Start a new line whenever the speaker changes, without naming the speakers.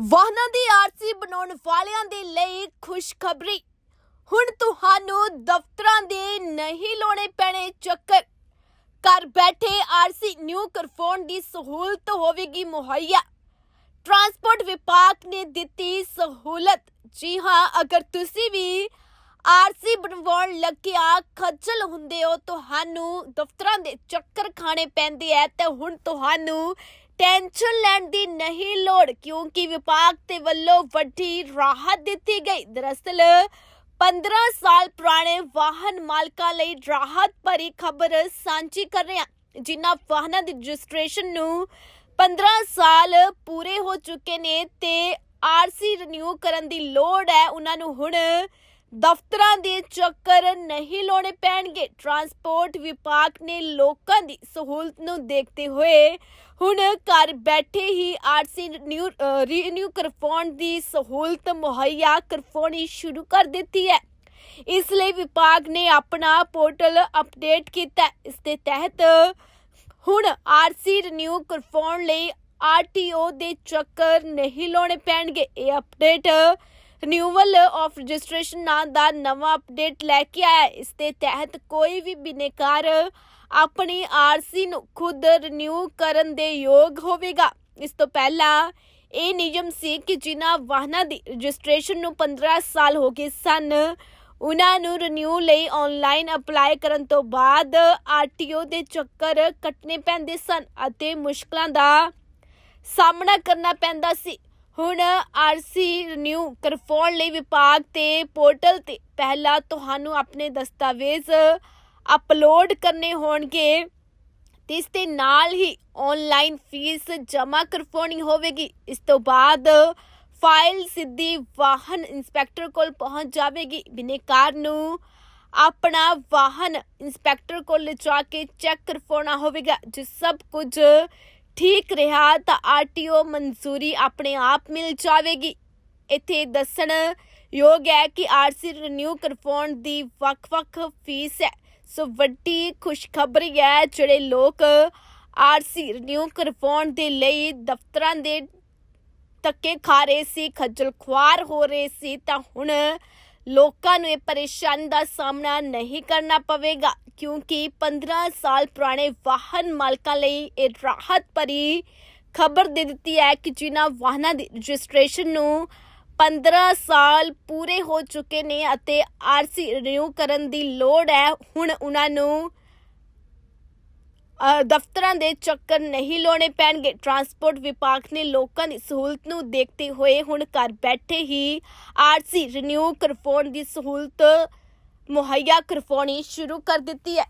ਵਾਹਨਾਂ ਦੀ ਆਰਸੀ ਬਣਾਉਣ ਵਾਲਿਆਂ ਦੇ ਲਈ ਖੁਸ਼ਖਬਰੀ। ਹੁਣ ਤੁਹਾਨੂੰ ਦਫ਼ਤਰਾਂ ਦੇ ਨਹੀਂ ਲਾਉਣੇ ਪੈਣੇ ਚੱਕਰ। ਘਰ ਬੈਠੇ ਆਰਸੀ ਨਿਊ ਕਰਵਾਉਣ ਦੀ ਸਹੂਲਤ ਹੋਵੇਗੀ ਮੁਹੱਈਆ। ਟਰਾਂਸਪੋਰਟ ਵਿਭਾਗ ਨੇ ਦਿੱਤੀ ਸਹੂਲਤ। ਜੀ ਹਾਂ, ਅਗਰ ਤੁਸੀਂ ਵੀ ਆਰਸੀ ਬਣਵਾਉਣ ਲੱਗਿਆ ਖੱਜਲ ਹੁੰਦੇ ਹੋ, ਤੁਹਾਨੂੰ ਦਫ਼ਤਰਾਂ ਦੇ ਚੱਕਰ ਖਾਣੇ ਪੈਂਦੇ ਐ, ਤੇ ਹੁਣ ਤੁਹਾਨੂੰ ਟੈਨਸ਼ਨ ਲੈਣ ਦੀ ਨਹੀਂ ਲੋੜ, ਕਿਉਂਕਿ ਵਿਭਾਗ ਤੇ ਵੱਲੋਂ ਵੱਡੀ ਰਾਹਤ ਦਿੱਤੀ ਗਈ। ਦਰਅਸਲ 15 ਸਾਲ ਪੁਰਾਣੇ ਵਾਹਨ ਮਾਲਕਾਂ ਲਈ ਰਾਹਤ ਭਰੀ ਖਬਰ ਸਾਂਝੀ ਕਰ ਰਹੇ ਹਾਂ। ਜਿਨ੍ਹਾਂ ਵਾਹਨਾਂ ਦੀ ਰਜਿਸਟ੍ਰੇਸ਼ਨ ਨੂੰ 15 ਸਾਲ ਪੂਰੇ ਹੋ ਚੁੱਕੇ ਨੇ ਤੇ ਆਰਸੀ ਰਿਨਿਊ ਕਰਨ ਦੀ ਲੋੜ ਹੈ, ਉਹਨਾਂ ਨੂੰ ਹੁਣ ਦਫ਼ਤਰਾਂ ਦੇ ਚੱਕਰ ਨਹੀਂ ਲਾਉਣੇ ਪੈਣਗੇ। ਟਰਾਂਸਪੋਰਟ ਵਿਭਾਗ ਨੇ ਲੋਕਾਂ ਦੀ ਸਹੂਲਤ ਨੂੰ ਦੇਖਦੇ ਹੋਏ ਹੁਣ ਘਰ ਬੈਠੇ ਹੀ ਆਰਸੀ ਰਿਨਿਊ ਰੀਨਿਊ ਕਰਵਾਉਣ ਦੀ ਸਹੂਲਤ ਮੁਹੱਈਆ ਕਰਵਾਉਣੀ ਸ਼ੁਰੂ ਕਰ ਦਿੱਤੀ ਹੈ। ਇਸ ਲਈ ਵਿਭਾਗ ਨੇ ਆਪਣਾ ਪੋਰਟਲ ਅਪਡੇਟ ਕੀਤਾ। ਇਸ ਦੇ ਤਹਿਤ ਹੁਣ ਆਰਸੀ ਰੀਨਿਊ ਕਰਵਾਉਣ ਲਈ ਆਰਟੀਓ ਦੇ ਚੱਕਰ ਨਹੀਂ ਲਾਉਣੇ ਪੈਣਗੇ। ਇਹ ਅਪਡੇਟ ਰਿਨਿਊਅਲ ਆਫ ਰਜਿਸਟ੍ਰੇਸ਼ਨ ਨਾਂ ਦਾ ਨਵਾਂ ਅਪਡੇਟ ਲੈ ਕੇ ਆਇਆ ਇਸ ਦੇ ਤਹਿਤ ਕੋਈ ਵੀ ਬਿਨੇਕਾਰ ਆਪਣੀ ਆਰਸੀ ਨੂੰ ਖੁਦ ਰਿਨਿਊ ਕਰਨ ਦੇ ਯੋਗ ਹੋਵੇਗਾ। ਇਸ ਤੋਂ ਪਹਿਲਾਂ ਇਹ ਨਿਯਮ ਸੀ ਕਿ ਜਿਨ੍ਹਾਂ ਵਾਹਨਾਂ ਦੀ ਰਜਿਸਟ੍ਰੇਸ਼ਨ ਨੂੰ 15 ਸਾਲ ਹੋ ਗਏ ਸਨ, ਉਹਨਾਂ ਨੂੰ ਰਿਨਿਊ ਲਈ ਆਨਲਾਈਨ ਅਪਲਾਈ ਕਰਨ ਤੋਂ ਬਾਅਦ ਆਰਟੀਓ ਦੇ ਚੱਕਰ ਕੱਟਣੇ ਪੈਂਦੇ ਸਨ ਅਤੇ ਮੁਸ਼ਕਲਾਂ ਦਾ ਸਾਹਮਣਾ ਕਰਨਾ ਪੈਂਦਾ ਸੀ। ਹੁਣ ਆਰਸੀ ਰਿਨਿਊ ਕਰਵਾਉਣ ਲਈ ਵਿਭਾਗ ਤੇ ਪੋਰਟਲ ਤੇ ਪਹਿਲਾਂ ਤੁਹਾਨੂੰ ਆਪਣੇ ਦਸਤਾਵੇਜ਼ ਅਪਲੋਡ ਕਰਨੇ ਹੋਣਗੇ। ਤੇ ਇਸ ਦੇ ਨਾਲ ਹੀ ਆਨਲਾਈਨ ਫੀਸ ਜਮ੍ਹਾਂ ਕਰਵਾਉਣੀ ਹੋਵੇਗੀ। ਇਸ ਤੋਂ ਬਾਅਦ ਫਾਈਲ ਸਿੱਧੀ ਵਾਹਨ ਇੰਸਪੈਕਟਰ ਕੋਲ ਪਹੁੰਚ ਜਾਵੇਗੀ। ਬਿਨੇਕਾਰ ਨੂੰ ਆਪਣਾ ਵਾਹਨ ਇੰਸਪੈਕਟਰ ਕੋਲ ਲਿਜਾ ਕੇ ਚੈੱਕ ਕਰਵਾਉਣਾ ਹੋਵੇਗਾ। ਜੇ ਸਭ ਕੁਝ ਠੀਕ ਰਿਹਾ ਤਾਂ ਆਰਟੀਓ ਮਨਜ਼ੂਰੀ ਆਪਣੇ ਆਪ ਮਿਲ ਜਾਵੇਗੀ। ਇੱਥੇ ਦੱਸਣ ਯੋਗ ਹੈ ਕਿ ਆਰਸੀ ਰਿਨਿਊ ਕਰਵਾਉਣ ਦੀ ਵੱਖ-ਵੱਖ ਫੀਸ ਹੈ। ਸੋ ਵੱਡੀ ਖੁਸ਼ਖਬਰੀ ਹੈ ਜਿਹੜੇ ਲੋਕ ਆਰਸੀ ਰਿਨਿਊ ਕਰਵਾਉਣ ਦੇ ਲਈ ਦਫ਼ਤਰਾਂ ਦੇ ਧੱਕੇ ਖਾ ਰਹੇ ਸੀ, ਖੱਜਲ ਖੁਆਰ ਹੋ ਰਹੇ ਸੀ ਤਾਂ ਹੁਣ ਲੋਕਾਂ ਨੂੰ ਇਹ ਪਰੇਸ਼ਾਨੀ ਦਾ ਸਾਹਮਣਾ ਨਹੀਂ ਕਰਨਾ ਪਵੇਗਾ, ਕਿਉਂਕਿ 15 ਸਾਲ ਪੁਰਾਣੇ ਵਾਹਨ ਮਾਲਕਾਂ ਲਈ ਇਹ ਰਾਹਤ ਭਰੀ ਖਬਰ ਦੇ ਦਿੱਤੀ ਹੈ ਕਿ ਜਿਨ੍ਹਾਂ ਵਾਹਨਾਂ ਦੀ ਰਜਿਸਟ੍ਰੇਸ਼ਨ ਨੂੰ 15 ਸਾਲ ਪੂਰੇ ਹੋ ਚੁੱਕੇ ਨੇ ਅਤੇ ਆਰਸੀ ਰਿਨਿਊ ਕਰਨ ਦੀ ਲੋੜ ਹੈ, ਹੁਣ ਉਹਨਾਂ ਨੂੰ ਦਫ਼ਤਰਾਂ ਦੇ ਚੱਕਰ ਨਹੀਂ ਲਾਉਣੇ ਪੈਣਗੇ। ਟਰਾਂਸਪੋਰਟ ਵਿਭਾਗ ਨੇ ਲੋਕਾਂ ਦੀ ਸਹੂਲਤ ਨੂੰ ਦੇਖਦੇ ਹੋਏ ਹੁਣ ਘਰ ਬੈਠੇ ਹੀ ਆਰਸੀ, ਰਿਨਿਊ ਕਰਵਾਉਣ ਦੀ ਸਹੂਲਤ ਮੁਹੱਈਆ ਕਰਵਾਉਣੀ ਸ਼ੁਰੂ ਕਰ ਦਿੱਤੀ ਹੈ।